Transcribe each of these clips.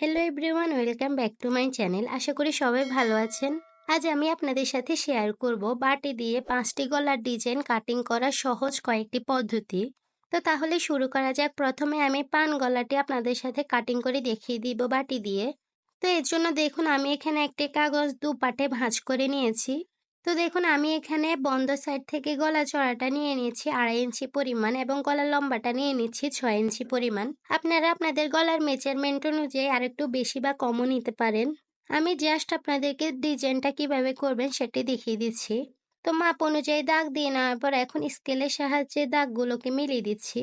Hello everyone welcome back to my channel আশা করি সবাই ভালো আছেন। আজ আমি আপনাদের সাথে শেয়ার করব বাটি দিয়ে পাঁচটি গলার ডিজাইন কাটিং করা সহজ কয়েকটি পদ্ধতি। তো তাহলে শুরু করা যাক। প্রথমে আমি পান গলাটি আপনাদের সাথে কাটিং করে দেখিয়ে দিব বাটি দিয়ে। তো এর জন্য দেখুন, আমি এখানে একটি কাগজ দু পাটে ভাঁজ করে নিয়েছি। তো দেখুন, আমি এখানে বন্ধ সাইড থেকে গলা চড়াটা নিয়ে নিয়েছি, আড়াই ইঞ্চি পরিমাণ এবং গলার লম্বাটা নিয়ে নিচ্ছি ছয় ইঞ্চি পরিমাণ। আপনারা আপনাদের গলার মেজারমেন্ট অনুযায়ী আর একটু বেশি বা কমও নিতে পারেন। আমি জাস্ট আপনাদেরকে ডিজাইনটা কীভাবে করবেন সেটি দেখিয়ে দিচ্ছি। তো মাপ অনুযায়ী দাগ দিয়ে নেওয়ার পর এখন স্কেলের সাহায্যে দাগগুলোকে মিলিয়ে দিচ্ছি।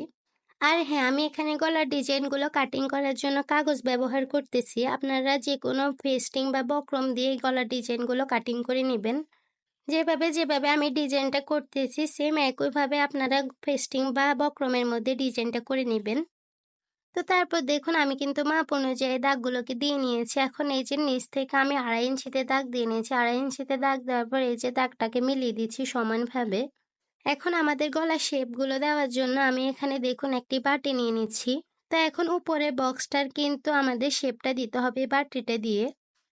আর হ্যাঁ আমি এখানে গলার ডিজাইনগুলো কাটিং করার জন্য কাগজ ব্যবহার করতেছি। আপনারা যে কোনো ফেস্টিং বা বক্রম দিয়ে গলার ডিজাইনগুলো কাটিং করে নেবেন। যেভাবে যেভাবে আমি ডিজাইনটা করতেছি সেম একইভাবে আপনারা ফেস্টিং বা বক্রমের মধ্যে ডিজাইনটা করে নেবেন। তো তারপর দেখুন, আমি কিন্তু মাপ অনুযায়ী দাগগুলোকে দিয়ে নিয়েছি। এখন এই যে নিচ থেকে আমি আড়াই ইঞ্চিতে দাগ দিয়ে নিয়েছি। আড়াই ইঞ্চিতে দাগ দেওয়ার পর এই যে দাগটাকে মিলিয়ে দিচ্ছি সমানভাবে। এখন আমাদের গলা শেপগুলো দেওয়ার জন্য আমি এখানে দেখুন একটি বাটি নিয়ে নিচ্ছি। তো এখন উপরে বক্সটার কিন্তু আমাদের শেপটা দিতে হবে বাটিটা দিয়ে।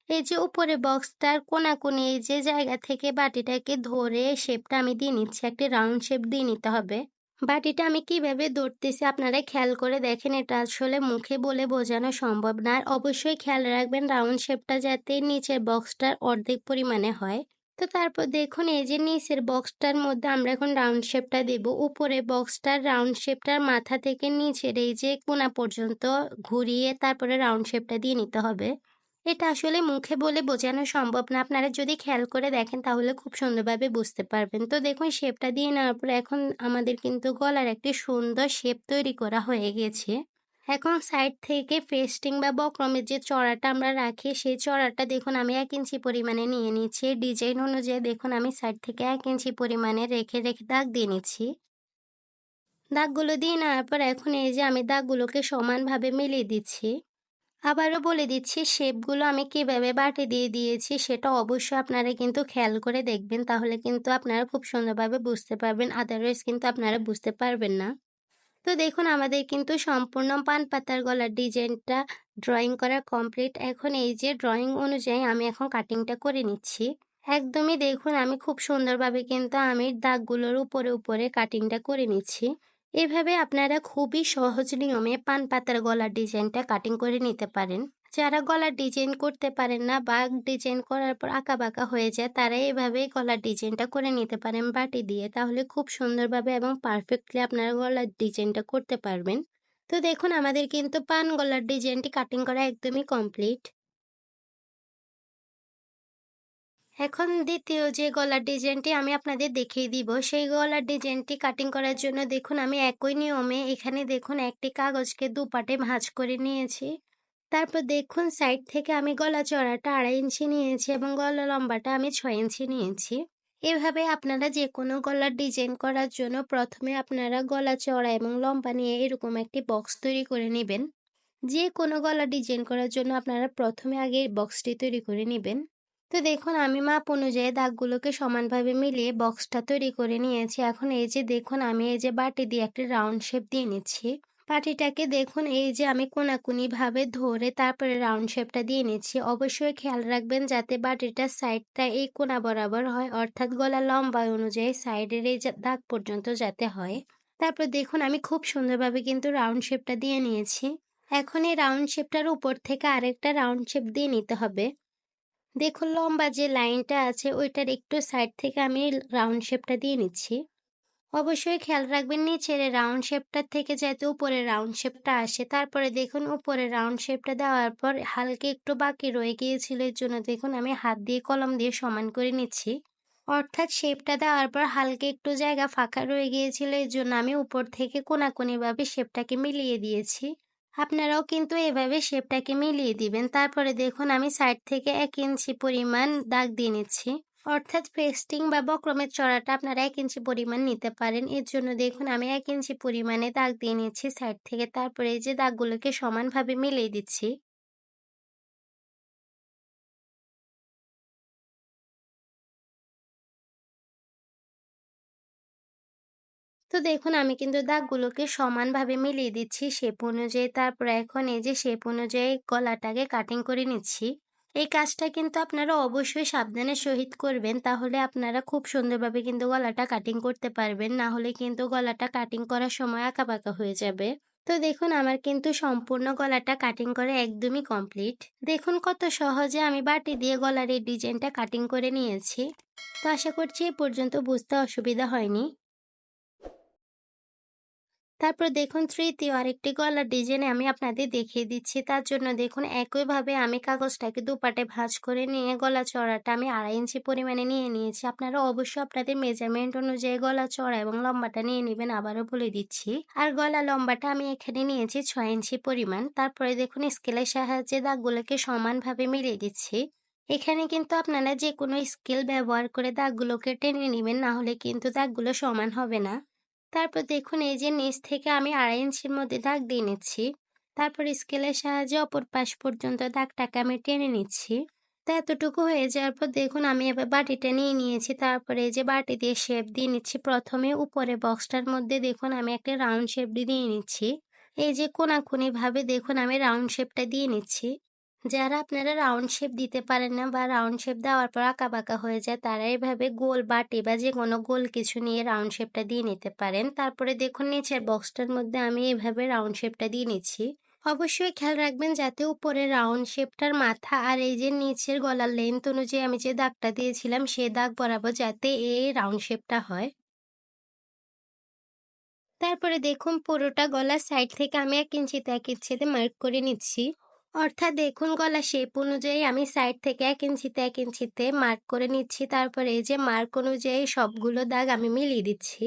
এই যে উপরে বক্সটার কোনাকুনি, এই যে জায়গা থেকে বাটিটাকে ধরে শেপটা আমি দিয়ে নিচ্ছি, একটি রাউন্ড শেপ দিয়ে নিতে হবে। বাটিটা আমি কীভাবে ধরতেছি আপনারা খেয়াল করে দেখেন, এটা আসলে মুখে বলে বোঝানো সম্ভব না। আর অবশ্যই খেয়াল রাখবেন রাউন্ড শেপটা যাতে নিচের বক্সটার অর্ধেক পরিমাণে হয়। তো তারপর দেখুন, এই যে নিচের বক্সটার মধ্যে আমরা এখন রাউন্ড শেপটা দেব। উপরে বক্সটার রাউন্ড শেপটার মাথা থেকে নিচের এই যে কোনা পর্যন্ত ঘুরিয়ে তারপরে রাউন্ড শেপটা দিয়ে নিতে হবে। এটা আসলে মুখে বলে বোঝানো সম্ভব না। আপনারা যদি খেয়াল করে দেখেন তাহলে খুব সুন্দরভাবে বুঝতে পারবেন। তো দেখুন, শেপটা দিয়ে নেওয়ার পর এখন আমাদের কিন্তু গলার একটি সুন্দর শেপ তৈরি করা হয়ে গেছে। এখন সাইড থেকে ফেস্টিং বা বক্রমের যে চড়াটা আমরা রাখি, সেই চড়াটা দেখুন আমি এক ইঞ্চি পরিমাণে নিয়ে নিচ্ছি। ডিজাইন অনুযায়ী দেখুন আমি সাইড থেকে এক ইঞ্চি পরিমাণে রেখে রেখে দাগ দিয়ে নিচ্ছি। দাগগুলো দিয়ে নেওয়ার পর এখন এই যে আমি দাগগুলোকে সমানভাবে মিলিয়ে দিচ্ছি। আবারও বলে দিচ্ছি, শেপগুলো আমি কীভাবে বাটি দিয়ে দিয়েছি সেটা অবশ্যই আপনারা কিন্তু খেয়াল করে দেখবেন। তাহলে কিন্তু আপনারা খুব সুন্দরভাবে বুঝতে পারবেন আদারওয়াইজ কিন্তু আপনারা বুঝতে পারবেন না। তো দেখুন, আমাদের কিন্তু সম্পূর্ণ পান পাতার গলার ডিজাইনটা ড্রয়িং করা কমপ্লিট এখন এই যে ড্রয়িং অনুযায়ী আমি এখন কাটিংটা করে নিচ্ছি। একদমই দেখুন, আমি খুব সুন্দরভাবে কিন্তু আমি দাগগুলোর উপরে উপরে কাটিংটা করে নিচ্ছি। এভাবে আপনারা খুবই সহজ নিয়মে পান পাতার গলার ডিজাইনটা কাটিং করে নিতে পারেন। যারা গলার ডিজাইন করতে পারেন না বা ডিজাইন করার পর আঁকা বাঁকা হয়ে যায়, তারা এভাবে গলার ডিজাইনটা করে নিতে পারেন বাটি দিয়ে। তাহলে খুব সুন্দরভাবে এবং পারফেক্টলি আপনারা গলার ডিজাইনটা করতে পারবেন। তো দেখুন, আমাদের কিন্তু পান গলার ডিজাইনটি কাটিং করা একদমই কমপ্লিট এখন দ্বিতীয় যে গলার ডিজাইনটি আমি আপনাদের দেখিয়ে দিব, সেই গলার ডিজাইনটি কাটিং করার জন্য দেখুন, আমি একই নিয়মে এখানে দেখুন, একটি কাগজকে দুপাটে ভাঁজ করে নিয়েছি। তারপর দেখুন সাইড থেকে আমি গলা চড়াটা আড়াই ইঞ্চি নিয়েছি এবং গলা লম্বাটা আমি ছয় ইঞ্চি নিয়েছি। এভাবে আপনারা যে কোনো গলার ডিজাইন করার জন্য প্রথমে আপনারা গলা চড়া এবং লম্বা নিয়ে এরকম একটি বক্স তৈরি করে নেবেন। যে কোনো গলা ডিজাইন করার জন্য আপনারা প্রথমে আগে বক্সটি তৈরি করে নেবেন। তো দেখুন, আমি মাপ অনুযায়ী দাগগুলোকে সমানভাবে মিলিয়ে বক্সটা তৈরি করে নিয়েছি। এখন এই যে দেখুন, আমি এই যে বাটি দিয়ে একটা রাউন্ড শেপ দিয়ে নিচ্ছি। বাটিটাকে দেখুন, এই যে আমি কোনাকুনি ভাবে ধরে তারপরে রাউন্ড শেপটা দিয়ে নিচ্ছি। অবশ্যই খেয়াল রাখবেন যাতে বাটিটার সাইডটা এই কোনা বরাবর হয়, অর্থাৎ গলা লম্বা অনুযায়ী সাইডের এই দাগ পর্যন্ত যাতে হয়। তারপর দেখুন, আমি খুব সুন্দরভাবে কিন্তু রাউন্ড শেপটা দিয়ে নিয়েছি। এখন এই রাউন্ড শেপটার উপর থেকে আরেকটা রাউন্ড শেপ দিয়ে নিতে হবে। দেখুন, লম্বা যে লাইনটা আছে, ওইটার একটু সাইড থেকে আমি রাউন্ড শেপটা দিয়ে নিচ্ছি। অবশ্যই খেয়াল রাখবেন, নিচের রাউন্ড শেপটার থেকে যাতে উপরে রাউন্ড শেপটা আসে। তারপরে দেখুন উপরে রাউন্ড শেপটা দেওয়ার পর হালকা একটু বাকি রয়ে গিয়েছিল, এর জন্য দেখুন, আমি হাত দিয়ে কলম দিয়ে সমান করে নিচ্ছি। অর্থাৎ শেপটা দেওয়ার পর হালকা একটু জায়গা ফাঁকা রয়ে গিয়েছিল, এর জন্য আমি উপর থেকে কোনাকুনিভাবে শেপটাকে মিলিয়ে দিয়েছি। আপনারাও কিন্তু এভাবে শেপটাকে মিলিয়ে দিবেন। তারপরে দেখুন, আমি সাইড থেকে এক ইঞ্চি পরিমাণ দাগ দিয়ে নিচ্ছি। অর্থাৎ পেস্টিং বা বক্রমের চড়াটা আপনারা এক ইঞ্চি পরিমাণ নিতে পারেন। এর জন্য দেখুন, আমি এক ইঞ্চি পরিমাণে দাগ দিয়ে নিচ্ছি সাইড থেকে। তারপরে যে দাগগুলোকে সমানভাবে মিলিয়ে দিচ্ছি। তো দেখুন, আমি কিন্তু দাগগুলোকে সমানভাবে মিলিয়ে দিচ্ছি। শেপ অনুযায়ী তারপর এখন এই যে শেপ অনুযায়ী গলাটাকে কাটিং করে নিচ্ছি। এই কাজটা কিন্তু আপনারা অবশ্যই সাবধানের সহিত করবেন। তাহলে আপনারা খুব সুন্দরভাবে কিন্তু গলাটা কাটিং করতে পারবেন। না হলে কিন্তু গলাটা কাটিং করার সময় আঁকাবাঁকা হয়ে যাবে। তো দেখুন, আমার কিন্তু সম্পূর্ণ গলাটা কাটিং করে একদমই কমপ্লিট দেখুন, কত সহজে আমি বাটি দিয়ে গলার এই ডিজাইনটা কাটিং করে নিয়েছি। তো আশা করছি এ পর্যন্ত বুঝতে অসুবিধা হয়নি। তারপর দেখুন তৃতীয় আরেকটি গলার ডিজাইনে আমি আপনাদের দেখিয়ে দিচ্ছি। তার জন্য দেখুন একইভাবে আমি কাগজটাকে দুপাটে ভাঁজ করে নিয়ে গলা চড়াটা আমি আড়াই ইঞ্চি পরিমাণে নিয়ে নিয়েছি। আপনারা অবশ্যই আপনাদের মেজারমেন্ট অনুযায়ী গলা চড়া এবং লম্বাটা নিয়ে নেবেন আবারও বলে দিচ্ছি। আর গলা লম্বাটা আমি এখানে নিয়েছি ছয় ইঞ্চি পরিমাণ। তারপরে দেখুন স্কেলের সাহায্যে দাগগুলোকে সমানভাবে মিলিয়ে দিচ্ছি। এখানে কিন্তু আপনারা যে কোনো স্কেল ব্যবহার করে দাগগুলোকে টেনে নেবেন, না হলে কিন্তু দাগগুলো সমান হবে না। তারপর দেখুন, এই যে নিচ থেকে আমি আড়াই ইঞ্চির মধ্যে দাগ দিয়ে নিচ্ছি। তারপর স্কেলের সাহায্যে অপর পাশ পর্যন্ত দাগটাকে আমি টেনে নিচ্ছি। তো এতটুকু হয়ে যাওয়ার পর দেখুন, আমি এবার বাটিটা নিয়ে নিয়েছি। তারপরে এই যে বাটি দিয়ে শেপ দিয়ে নিচ্ছি। প্রথমে উপরে বক্সটার মধ্যে দেখুন, আমি একটা রাউন্ড শেপ দিয়ে নিচ্ছি। এই যে কোনাকুনিভাবে দেখুন, আমি রাউন্ড শেপটা দিয়ে নিচ্ছি। যারা আপনারা রাউন্ড শেপ দিতে পারেন না বা রাউন্ড শেপ দেওয়ার পর আঁকা বাঁকা হয়ে যায়, তারা এভাবে গোল বাটি বা যে কোনো গোল কিছু নিয়ে রাউন্ড শেপটা দিয়ে নিতে পারেন। তারপরে দেখুন, নিচের বক্সটার মধ্যে আমি এভাবে রাউন্ড শেপটা দিয়ে নিচ্ছি। অবশ্যই খেয়াল রাখবেন যাতে উপরে রাউন্ড শেপটার মাথা আর এই যে নিচের গলার লেন্থ অনুযায়ী আমি যে দাগটা দিয়েছিলাম, সে দাগ বরাবর যাতে এই রাউন্ড শেপটা হয়। তারপরে দেখুন, পুরোটা গলার সাইড থেকে আমি এক ইঞ্চিতে এক ইঞ্চিতে মার্ক করে নিচ্ছি। অর্থাৎ দেখুন গলা শেপ অনুযায়ী আমি সাইড থেকে এক ইঞ্চিতে এক ইঞ্চিতে মার্ক করে নিচ্ছি। তারপরে এই যে মার্ক অনুযায়ী সবগুলো দাগ আমি মিলিয়ে দিচ্ছি।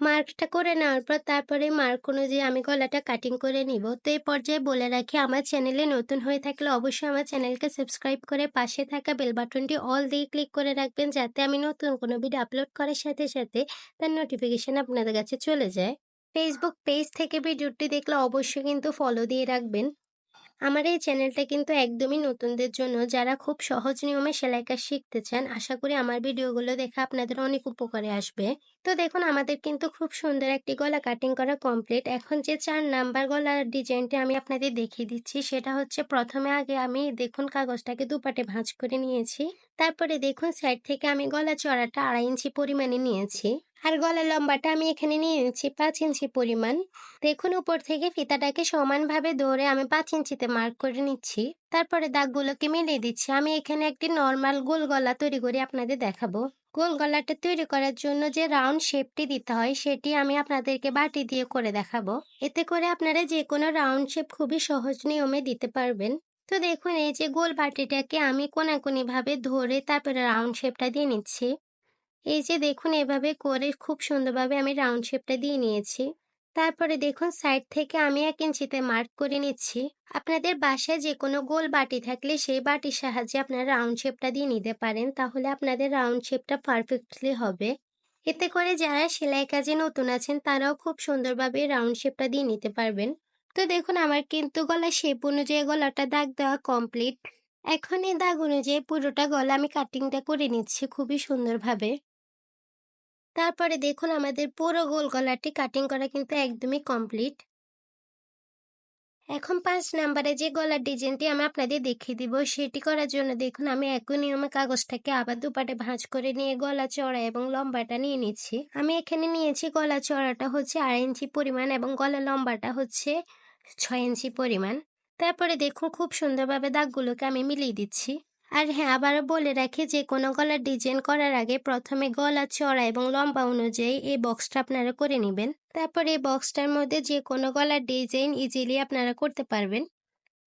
মার্কটা করে নেওয়ার পর তারপরে মার্ক অনুযায়ী আমি গলাটা কাটিং করে নিব। তো এই পর্যায়ে বলে রাখি, আমার চ্যানেলে নতুন হয়ে থাকলে অবশ্যই আমার চ্যানেলকে সাবস্ক্রাইব করে পাশে থাকা বেল বাটনটি অল দিয়ে ক্লিক করে রাখবেন, যাতে আমি নতুন কোনো ভিডিও আপলোড করার সাথে সাথে তার নোটিফিকেশান আপনাদের কাছে চলে যায়। ফেসবুক পেজ থেকে ভিডিওটি দেখলে অবশ্যই কিন্তু ফলো দিয়ে রাখবেন। আমার এই চ্যানেলটা কিন্তু একদমই নতুনদের জন্য। যারা খুব সহজ নিয়মে সেলাই কাজ শিখতে চান আশা করি আমার ভিডিওগুলো দেখে আপনাদের অনেক উপকারে আসবে। তো দেখুন, আমাদের কিন্তু খুব সুন্দর একটি গলা কাটিং করা কমপ্লিট এখন যে চার নাম্বার গলার ডিজাইনটা আমি আপনাদের দেখিয়ে দিচ্ছি, সেটা হচ্ছে প্রথমে আগে আমি দেখুন কাগজটাকে দুপাটে ভাঁজ করে নিয়েছি। তারপরে দেখুন সাইড থেকে আমি গলা চড়াটা আড়াই ইঞ্চি পরিমাণে নিয়েছি। আর গলার লম্বাটা আমি এখানে নিয়ে নিচ্ছি পাঁচ ইঞ্চি পরিমাণ। দেখুন, উপর থেকে ফিতাটাকে সমানভাবে ধরে আমি পাঁচ ইঞ্চিতে মার্ক করে নিচ্ছি। তারপরে দাগগুলোকে মিলিয়ে দিচ্ছি। আমি এখানে একটি নর্মাল গোল গলা তৈরি করে আপনাদের দেখাবো। গোল গলাটা তৈরি করার জন্য যে রাউন্ড শেপটি দিতে হয়, সেটি আমি আপনাদেরকে বাটি দিয়ে করে দেখাবো। এতে করে আপনারা যে কোনো রাউন্ড শেপ খুবই সহজ নিয়মে দিতে পারবেন। তো দেখুন, এই যে গোল বাটিটাকে আমি কোনাকুনি ভাবে ধরে তারপরে রাউন্ড শেপটা দিয়ে নিচ্ছি। এই যে দেখুন এভাবে করে খুব সুন্দরভাবে আমি রাউন্ড শেপটা দিয়ে নিয়েছি। তারপরে দেখুন সাইড থেকে আমি এক ইঞ্চিতে মার্ক করে নিচ্ছি। আপনাদের বাসায় যে কোনো গোল বাটি থাকলে সেই বাটির সাহায্যে আপনারা রাউন্ড শেপটা দিয়ে নিতে পারেন। তাহলে আপনাদের রাউন্ড শেপটা পারফেক্টলি হবে। এতে করে যারা সেলাই কাজে নতুন আছেন, তারাও খুব সুন্দরভাবে রাউন্ড শেপটা দিয়ে নিতে পারবেন। তো দেখুন আমার কিন্তু গলা শেপ অনুযায়ী গলাটা দাগ দেওয়া কমপ্লিট এখন এই দাগ অনুযায়ী পুরোটা গলা আমি কাটিংটা করে নিচ্ছি খুবই সুন্দরভাবে। তারপরে দেখুন আমাদের পুরো গোল গলাটি কাটিং করা কিন্তু একদমই কমপ্লিট এখন পাঁচ নাম্বারে যে গলার ডিজাইনটি আমি আপনাদের দেখিয়ে দিব, সেটি করার জন্য দেখুন আমি একই নিয়মে কাগজটাকে আবার দুপাটে ভাঁজ করে নিয়ে গলা চড়া এবং লম্বাটা নিয়ে নিচ্ছি। আমি এখানে নিয়েছি গলা চড়াটা হচ্ছে আড়াই ইঞ্চি পরিমাণ এবং গলা লম্বাটা হচ্ছে ছয় ইঞ্চি পরিমাণ। তারপরে দেখুন খুব সুন্দরভাবে দাগগুলোকে আমি মিলিয়ে দিচ্ছি। আর হ্যাঁ আবারও বলে রাখি যে কোনো গলার ডিজাইন করার আগে প্রথমে গলা চড়া এবং লম্বা অনুযায়ী এই বক্সটা আপনারা করে নেবেন। তারপর এই বক্সটার মধ্যে যে কোনো গলার ডিজাইন ইজিলি আপনারা করতে পারবেন।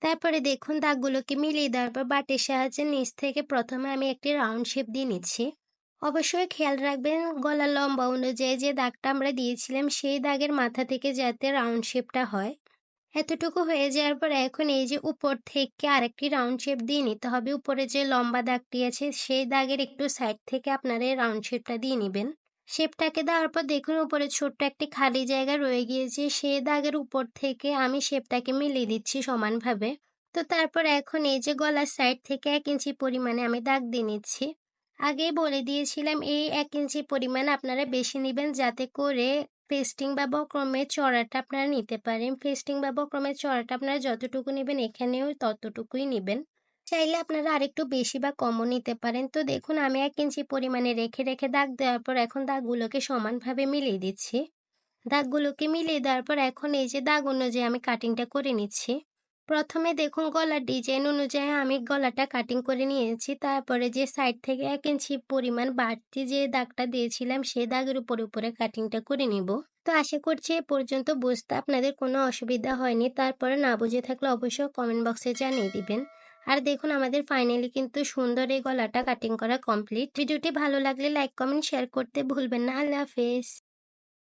তারপরে দেখুন দাগগুলোকে মিলিয়ে দেওয়ার পর বাটির সাহায্যে নিচ থেকে প্রথমে আমি একটি রাউন্ড শেপ দিয়ে নিচ্ছি। অবশ্যই খেয়াল রাখবেন গলার লম্বা অনুযায়ী যে দাগটা আমরা দিয়েছিলাম, সেই দাগের মাথা থেকে যাতে রাউন্ড শেপটা হয়। এতটুকু হয়ে যাওয়ার পর এখন এই যে উপর থেকে আরেকটি রাউন্ড শেপ দিয়ে নিতে হবে। উপরে যে লম্বা দাগটি আছে, সেই দাগের একটু সাইড থেকে আপনারা এই রাউন্ড শেপটা দিয়ে নেবেন। শেপটাকে দেওয়ার পর দেখুন উপরে ছোট্ট একটি খালি জায়গা রয়ে গিয়েছে। সেই দাগের উপর থেকে আমি শেপটাকে মিলিয়ে দিচ্ছি সমানভাবে। তো তারপর এখন এই যে গলার সাইড থেকে এক ইঞ্চি পরিমাণে আমি দাগ দিয়ে নিচ্ছি। আগেই বলে দিয়েছিলাম, এই এক ইঞ্চি পরিমাণ আপনারা বেশি নেবেন যাতে করে ফেস্টিং বা বক্রমে চড়াটা আপনারা নিতে পারেন। ফেস্টিং বা বক্রমের চড়াটা আপনারা যতটুকু নেবেন এখানেও ততটুকুই নেবেন। চাইলে আপনারা আরেকটু বেশি বা কমও নিতে পারেন। তো দেখুন, আমি এক ইঞ্চি পরিমাণে রেখে রেখে দাগ দেওয়ার পর এখন দাগগুলোকে সমানভাবে মিলিয়ে দিচ্ছি। দাগগুলোকে মিলিয়ে দেওয়ার পর এখন এই যে দাগ অনুযায়ী আমি কাটিংটা করে নিচ্ছি। প্রথমে দেখুন গলার ডিজাইন অনুযায়ী আমি গলাটা কাটিং করে নিয়েছি। তারপরে যে সাইড থেকে এক ইঞ্চি পরিমাণ বাড়তি যে দাগটা দিয়েছিলাম, সেই দাগের উপরে উপরে কাটিংটা করে নিব। তো আশা করছি এ পর্যন্ত বুঝতে আপনাদের কোনো অসুবিধা হয়নি। তারপরে না বুঝে থাকলে অবশ্যই কমেন্ট বক্সে জানিয়ে দিবেন। আর দেখুন আমাদের ফাইনালি কিন্তু সুন্দর এই গলাটা কাটিং করা কমপ্লিট ভিডিওটি ভালো লাগলে লাইক কমেন্ট শেয়ার করতে ভুলবেন না। আল্লাহ হাফেজ।